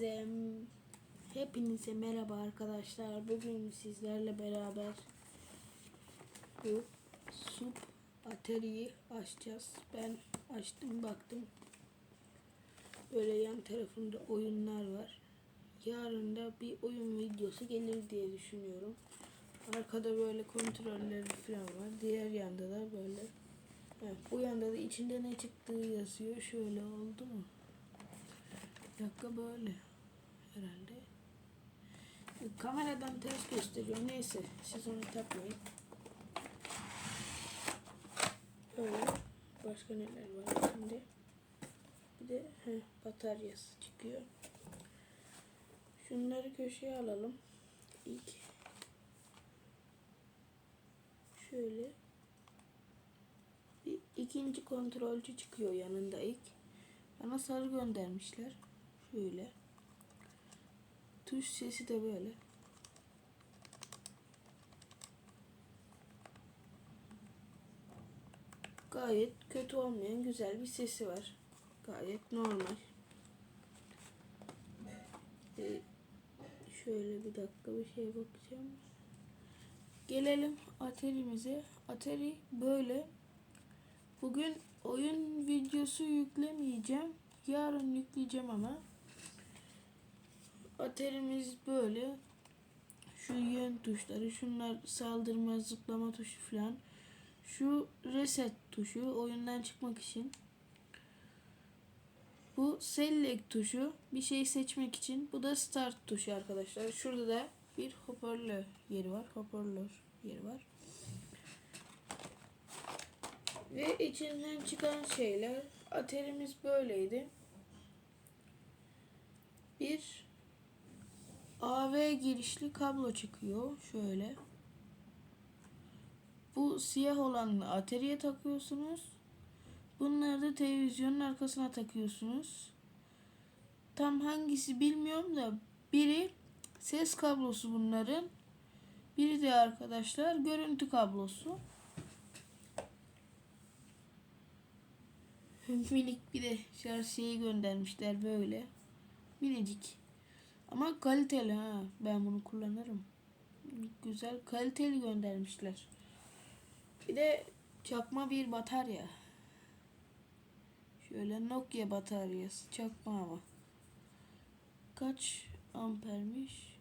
Hepinize, hepinize merhaba arkadaşlar. Bugün sizlerle beraber bu sup ateriyi açacağız. Ben açtım baktım. Böyle yan tarafında oyunlar var. Yarın da bir oyun videosu gelir diye düşünüyorum. Arkada böyle kontrolleri falan var. Diğer yanda da böyle. Evet, bu yanda da içinde ne çıktığı yazıyor. Şöyle oldu mu? Bir dakika böyle herhalde. Kameradan ters gösteriyor. Neyse siz onu takmayın. Böyle başka neler var şimdi. Bir de heh, bataryası çıkıyor. Şunları köşeye alalım. İlk şöyle bir ikinci kontrolcü çıkıyor yanında ilk. Bana sarı göndermişler. Şöyle. Tuş sesi de böyle. Gayet kötü olmayan güzel bir sesi var. Gayet normal. Ee, şöyle bir dakika bir şeye bakacağım. Gelelim Atari'mize. Atari böyle. Bugün oyun videosu yüklemeyeceğim. Yarın yükleyeceğim ama. Aterimiz böyle. Şu yön tuşları, şunlar saldırma, zıplama tuşu falan. Şu reset tuşu oyundan çıkmak için. Bu select tuşu bir şey seçmek için. Bu da start tuşu arkadaşlar. Şurada da bir hoparlör yeri var. Hoparlör yeri var. Ve içinden çıkan şeyler aterimiz böyleydi. Bir AV girişli kablo çıkıyor. Şöyle. Bu siyah olanı ateriye takıyorsunuz. Bunları da televizyonun arkasına takıyorsunuz. Tam hangisi bilmiyorum da biri ses kablosu bunların. Biri de arkadaşlar görüntü kablosu. Minik bir de şarj şeyi göndermişler böyle. Minicik. Ama kaliteli ha. Ben bunu kullanırım. Güzel kaliteli göndermişler. Bir de çakma bir batarya. Şöyle Nokia bataryası. Çakma ama. Kaç ampermiş?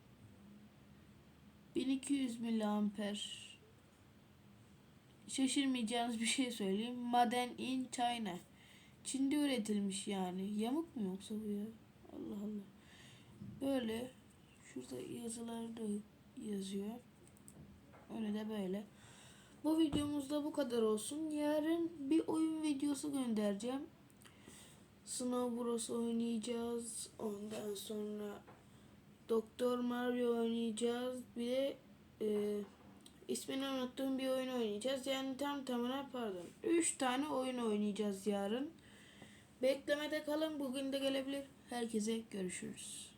1200 miliamper. Şaşırmayacağınız bir şey söyleyeyim. Maden in China. Çin'de üretilmiş yani. Yamuk mu yoksa bu ya? Allah Allah. Böyle şurada yazılar da yazıyor. Öyle de böyle. Bu videomuzda bu kadar olsun. Yarın bir oyun videosu göndereceğim. Snow Bros oynayacağız. Ondan sonra Doktor Mario oynayacağız. Bir de e, ismini unuttuğum bir oyun oynayacağız. Yani tam tamına pardon. 3 tane oyun oynayacağız yarın. Beklemede kalın. Bugün de gelebilir. Herkese görüşürüz.